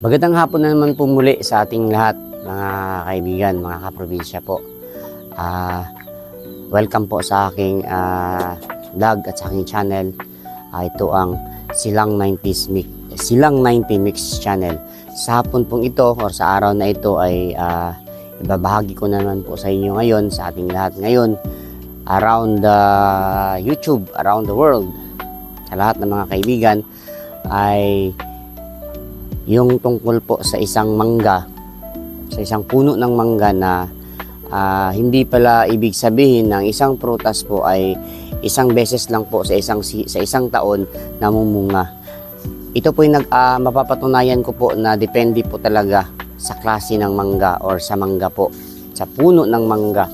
Magandang hapon na naman po muli sa ating lahat, mga kaibigan, mga kaprobinsya po. Ah, welcome po sa aking ah, vlog at sa aking channel. Ah, ito ang Silang 90s Mix, Silang 90 Mix channel. Sa hapon pong ito or sa araw na ito ay ah, ibabahagi ko naman po sa inyo ngayon, sa ating lahat ngayon, around the YouTube, around the world, sa lahat ng mga kaibigan ay yung tungkol po sa isang mangga, sa isang puno ng mangga na ah, hindi pala ibig sabihin ng isang prutas po ay isang beses lang po sa isang sa isang taon namumunga. Ito po yung nag, ah, mapapatunayan ko po na depende po talaga sa klase ng mangga or sa mangga po, sa puno ng mangga.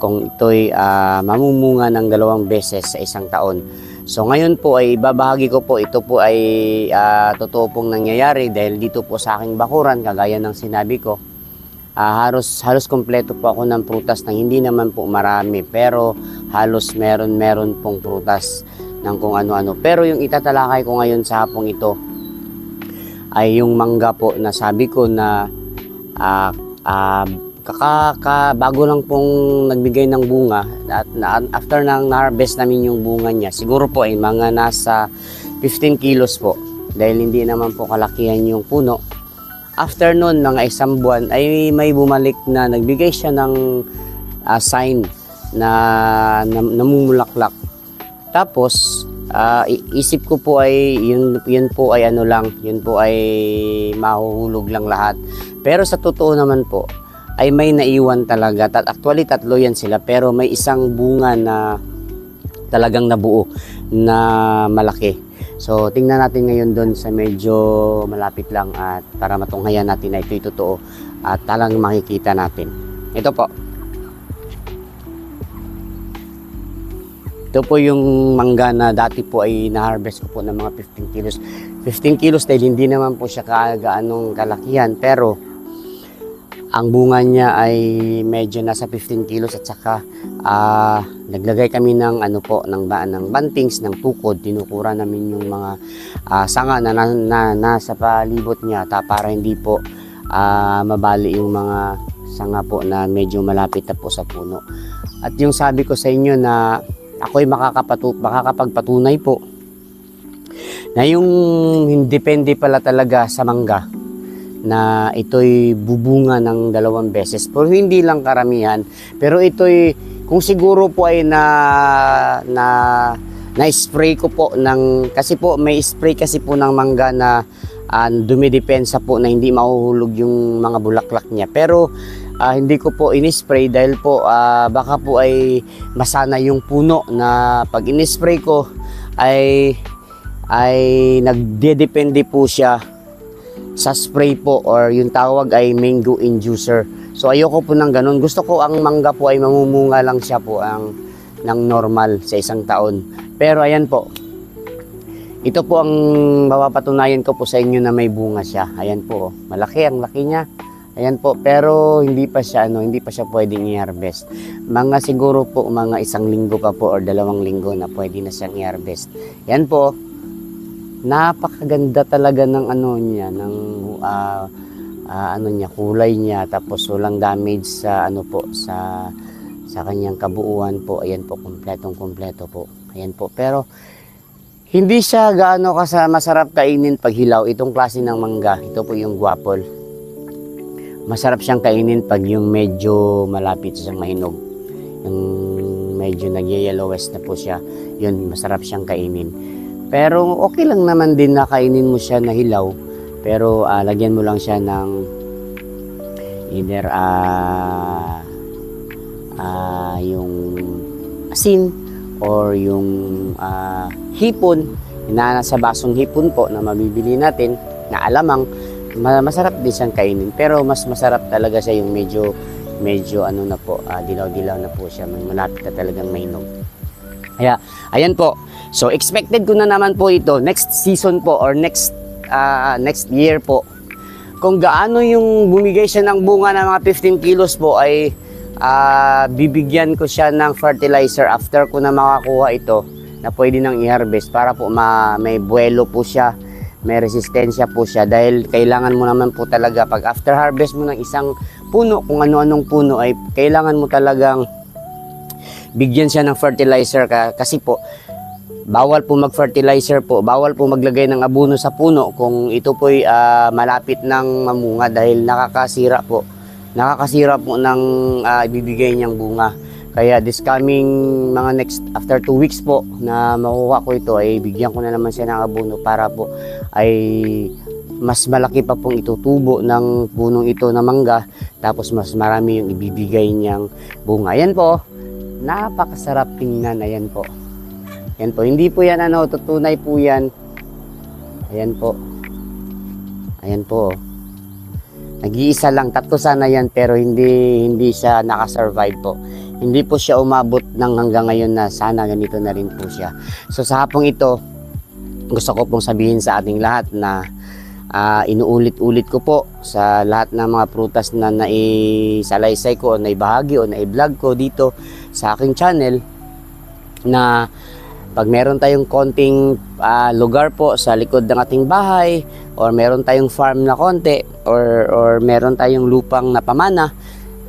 Kung ito'y ah, mamumunga ng dalawang beses sa isang taon. So ngayon po ay babahagi ko po. Ito po ay ah, totoo pong nangyayari dahil dito po sa aking bakuran kagaya ng sinabi ko. Ah, halos halos kompleto po ako ng prutas na hindi naman po marami pero halos meron meron pong prutas ng kung ano-ano. Pero yung itatalakay ko ngayon sa hapong ito ay yung mangga po na sabi ko na ah, ah, kaka, ka- bago lang pong nagbigay ng bunga at na, after nang na-harvest namin yung bunga niya siguro po ay mga nasa 15 kilos po. Dahil hindi naman po kalakihan yung puno. After nun mga isang buwan ay may bumalik na nagbigay siya ng ah, sign na, na namumulaklak. Tapos i- isip ko po ay yun, yun po ay ano lang yun po ay mahuhulog lang lahat. Pero sa totoo naman po ay may naiwan talaga. Tat actually tatlo yan sila pero may isang bunga na talagang nabuo na malaki. So tingnan natin ngayon doon sa medyo malapit lang at para matunghayan natin na ito'y totoo at talang makikita natin. Ito po. Ito po yung mangga na dati po ay na-harvest ko po ng mga 15 kilos. 15 kilos dahil hindi naman po siya kaanong kalakihan pero ang bunga niya ay medyo nasa 15 kilos at saka ah, naglagay kami ng ano po ng ba ng bantings ng tukod. Tinukura namin yung mga ah, sanga na, na, na nasa palibot niya ta para hindi po ah, mabali yung mga sanga po na medyo malapit na po sa puno. At yung sabi ko sa inyo na ako'y makakapatu makakapagpatunay po na yung depende pala talaga sa mangga na ito'y bubunga ng dalawang beses. Pero hindi lang karamihan, pero ito'y kung siguro po ay na na na spray ko po ng kasi po may spray kasi po ng mangga na uh, dumidepensa po na hindi mahuhulog yung mga bulaklak niya. Pero ah, hindi ko po in-spray dahil po ah, baka po ay masana yung puno na pag in-spray ko ay ay nagdedepende po siya sa spray po or yung tawag ay mango inducer. So ayoko po ng ganun. Gusto ko ang mangga po ay mamumunga lang siya po ang ng normal sa isang taon. Pero ayan po. Ito po ang mapapatunayan ko po sa inyo na may bunga siya. Ayan po. Malaki ang laki niya. Ayan po, pero hindi pa siya ano, hindi pa siya pwedeng i-harvest. Mga siguro po mga isang linggo pa po or dalawang linggo na pwede na siyang i-harvest. Yan po, napakaganda talaga ng ano niya ng ah, ah, ano niya kulay niya tapos walang damage sa ano po sa sa kanyang kabuuan po. Ayan po kumpletong kumpleto po. Ayan po. Pero hindi siya gaano kasi masarap kainin pag hilaw. Itong klase ng mangga ito po yung guapol. Masarap siyang kainin pag yung medyo malapit siyang mahinog. Yung medyo nag-yellowest na po siya. Yun masarap siyang kainin pero okay lang naman din na kainin mo siya na hilaw. Pero ah, lagyan mo lang siya ng either ah ah, yung asin or yung ah, hipon. Na nasa basong hipon po na mabibili natin na alamang ma- masarap din siyang kainin. Pero mas masarap talaga siya yung medyo medyo ano na po dilaw-dilaw na po siya. Malapit na talagang mainog kaya ayan po So expected ko na naman po ito next season po or next ah, next year po. Kung gaano yung bumigay siya ng bunga ng mga 15 kilos po ay ah, bibigyan ko siya ng fertilizer after ko na makakuha ito na pwede nang i-harvest para po ma may buwelo po siya may resistensya po siya dahil kailangan mo naman po talaga pag after harvest mo ng isang puno, kung ano-anong puno ay kailangan mo talagang bigyan siya ng fertilizer ka, kasi po bawal po mag-fertilizer po, bawal po maglagay ng abono sa puno kung ito po ay malapit ng mamunga dahil nakakasira po. Nakakasira po ng ah, ibibigay niyang bunga. Kaya this coming mga next after 2 weeks po na makuha ko ito ay bigyan ko na naman siya ng abono para po ay mas malaki pa pong itutubo ng punong ito na mangga tapos mas marami yung ibibigay niyang bunga. Yan po, napakasarap tingnan. Ayan po. Yan po, hindi po yan ano, tutunay po yan. Ayan po. Ayan po. Nag-iisa lang, tatlo sana yan pero hindi hindi siya nakasurvive po. Hindi po siya umabot ng hanggang ngayon na sana ganito na rin po siya. So sa hapong ito, gusto ko pong sabihin sa ating lahat na ah, inuulit-ulit ko po sa lahat ng mga prutas na naisalaysay ko o naibahagi o naiblog ko dito sa aking channel na pag meron tayong konting ah, lugar po sa likod ng ating bahay or meron tayong farm na konti or, or meron tayong lupang napamana,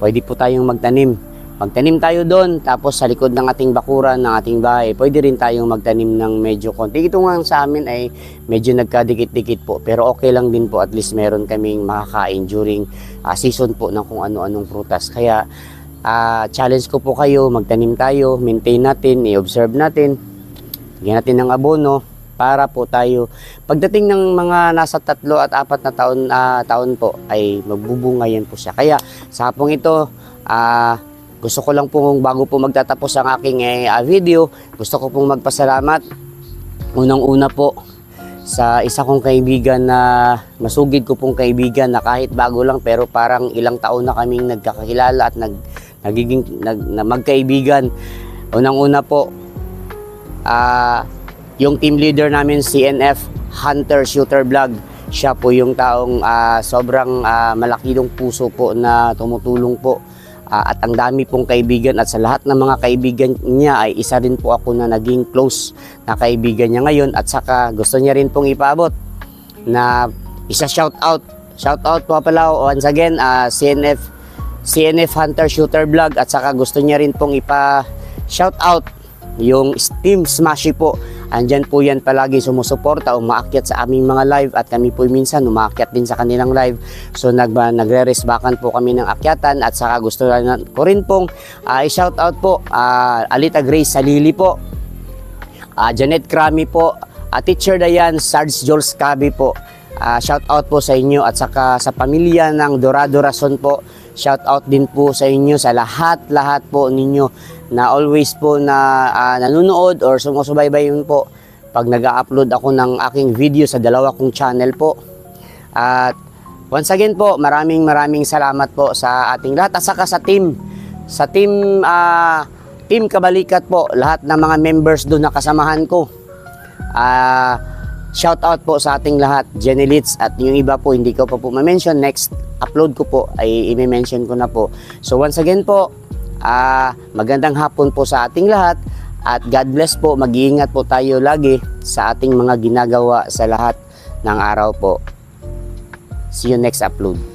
pwede po tayong magtanim. Magtanim tayo doon, tapos sa likod ng ating bakuran, ng ating bahay, pwede rin tayong magtanim ng medyo konti. Ito nga sa amin ay medyo nagkadikit-dikit po, pero okay lang din po, at least meron kaming makakain during ah, season po ng kung ano-anong prutas. Kaya ah, challenge ko po kayo, magtanim tayo, maintain natin, i-observe natin, Bigyan natin ng abono para po tayo pagdating ng mga nasa tatlo at apat na taon ah, taon po ay magbubunga yan po siya. Kaya sa hapong ito ah, gusto ko lang po bago po magtatapos ang aking ah, video, gusto ko pong magpasalamat unang-una po sa isa kong kaibigan na masugid ko pong kaibigan na kahit bago lang pero parang ilang taon na kaming nagkakilala at nag, nagiging nag, na magkaibigan. Unang-una po ah yung team leader namin CNF Hunter Shooter Vlog. Siya po yung taong ah, sobrang ah, malaki ng puso po na tumutulong po. Ah, at ang dami pong kaibigan at sa lahat ng mga kaibigan niya ay isa rin po ako na naging close na kaibigan niya ngayon. At saka gusto niya rin pong ipaabot na isa shout out. Shout out po pala once again ah, CNF CNF Hunter Shooter Vlog. At saka gusto niya rin pong ipa shout out yung Steam Smashy po. Andyan po yan palagi sumusuporta, umaakyat sa aming mga live at kami po minsan umaakyat din sa kanilang live. So nag, nagre-resbakan po kami ng akyatan at saka gusto na, ko rin pong ah, i-shout out po ah, Alita Grace Salili po, ah, Janet Krami po, ah, Teacher Dayan, Sarge Jules Cabi po. Ah, shout out po sa inyo at saka sa pamilya ng Dorado Rason po. Shout out din po sa inyo sa lahat-lahat po ninyo na always po na ah, nanonood or sumusubaybay yun po pag nag-upload ako ng aking video sa dalawa kong channel po. At once again po, maraming maraming salamat po sa ating lahat at saka sa team. Sa team ah, Team Kabalikat po, lahat ng mga members doon na kasamahan ko. Ah, shout out po sa ating lahat, Jenny Litz at yung iba po hindi ko pa po ma-mention. Next upload ko po ay i-mention ko na po. So once again po, ah, magandang hapon po sa ating lahat at God bless po. Mag-iingat po tayo lagi sa ating mga ginagawa sa lahat ng araw po. See you next upload.